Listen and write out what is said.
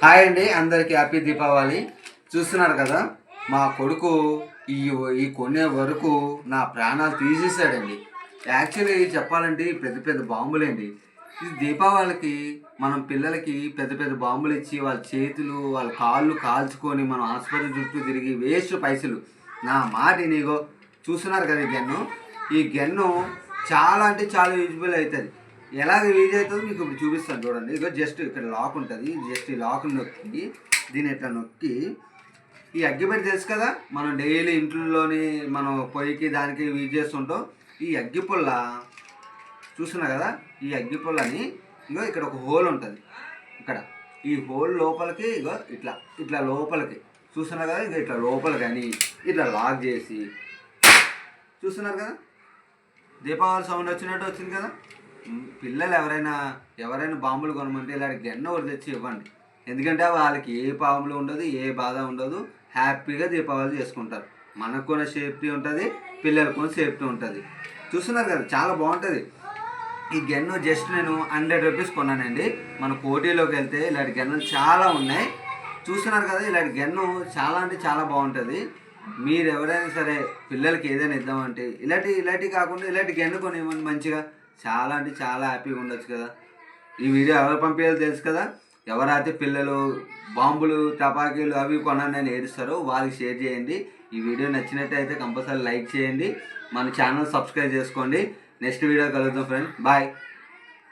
Hi అండి అందరికి happy Deepavali. చూస్తున్నారు కదా మా కొడుకు ఈ ఈ కొనే వరకు నా ప్రాణాలు తీసేసాడండి యాక్చువల్లీ చెప్పాలంటే ఈ పెద్ద పెద్ద బాంబులేండి. ఇది దీపావళికి మనం పిల్లలకి పెద్ద పెద్ద బాంబులు ఇచ్చి వాళ్ళ చేతులు వాళ్ళ కాళ్ళు కాల్చుకొని మనం హాస్పిటల్ చుట్టూ తిరిగి వేస్ట్ పైసలు. నా మాట నీగో చూస్తున్నారు కదా ఈ గన్ను? ఈ గన్ను చాలా అంటే చాలా యూజ్ఫుల్ అవుతుంది. ఎలాగ యూజ్ అవుతుందో మీకు ఇప్పుడు చూపిస్తాను చూడండి. ఇగో జస్ట్ ఇక్కడ లాక్ ఉంటుంది. జస్ట్ ఈ లాక్ నొక్కి దీన్ని ఇట్లా నొక్కి ఈ అగ్గిపెట్టి తెలుసు కదా? మనం డైలీ ఇంట్లోని మనం పొయ్యికి దానికి యూజ్ చేస్తుంటాం. ఈ అగ్గిపుల్ల చూస్తున్నా కదా? ఈ అగ్గిపుల్లని ఇగో ఇక్కడ ఒక హోల్ ఉంటుంది. ఇక్కడ. ఈ హోల్ లోపలికి ఇగో ఇట్లా ఇట్లా లోపలికి. చూస్తున్నా కదా? ఇగో ఇట్లా లోపలికి కానీ ఇట్లా లాక్ చేసి చూస్తున్నారు కదా? దీపావళి సౌండ్ వచ్చినట్టు వచ్చింది కదా? పిల్లలు ఎవరైనా ఎవరైనా బాంబులు కొనమంటే ఇలాంటి గెన్న ఒకటి తెచ్చి ఇవ్వండి. ఎందుకంటే వాళ్ళకి ఏ పాములు ఉండదు ఏ బాధ ఉండదు హ్యాపీగా దీపావళి చేసుకుంటారు. మనకు కూడా సేఫ్టీ ఉంటుంది పిల్లలకు కూడా సేఫ్టీ ఉంటుంది. చూస్తున్నారు కదా చాలా బాగుంటుంది. ఈ గెన్ను జస్ట్ నేను హండ్రెడ్ రూపీస్ కొన్నానండి. మన పోటీలోకి వెళ్తే ఇలాంటి గెన్నలు చాలా ఉన్నాయి. చూస్తున్నారు కదా ఇలాంటి గెన్ను చాలా అంటే చాలా బాగుంటుంది. మీరు ఎవరైనా సరే పిల్లలకి ఏదైనా ఇద్దామంటే ఇలాంటి ఇలాంటివి కాకుండా ఇలాంటి గెన్ను కొని ఇవ్వండి మంచిగా. చాలా అంటే చాలా హ్యాపీగా ఉండొచ్చు కదా. ఈ వీడియో ఎవరు పంపించాలో తెలుసు కదా? ఎవరైతే పిల్లలు బాంబులు టపాకీలు అవి కొనని ఏడుస్తారో వాళ్ళకి షేర్ చేయండి. ఈ వీడియో నచ్చినట్టయితే కంపల్సరీ లైక్ చేయండి. మన ఛానల్ సబ్స్క్రైబ్ చేసుకోండి. నెక్స్ట్ వీడియో కలుద్దాం ఫ్రెండ్ బాయ్.